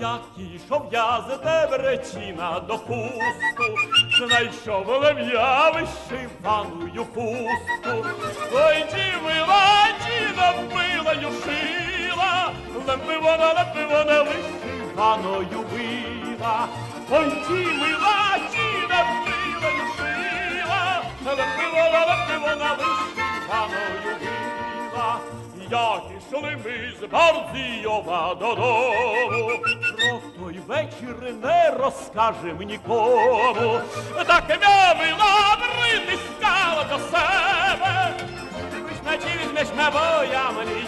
Як ішов я з Дебречина до хусту, знайшов лем'я вишиваною хустку. Ой, ті мила, діда милою шила, лепи вона, лепи вона вишиваною била. Ой, ті мила, діда милою шила, лепи вона, лепи вона вишиваною била. Як ішли ми з Бардієва додому, вечір не розкажем нікому. Так я мила притискала до себе. на чи візьмеш ме, бо я мені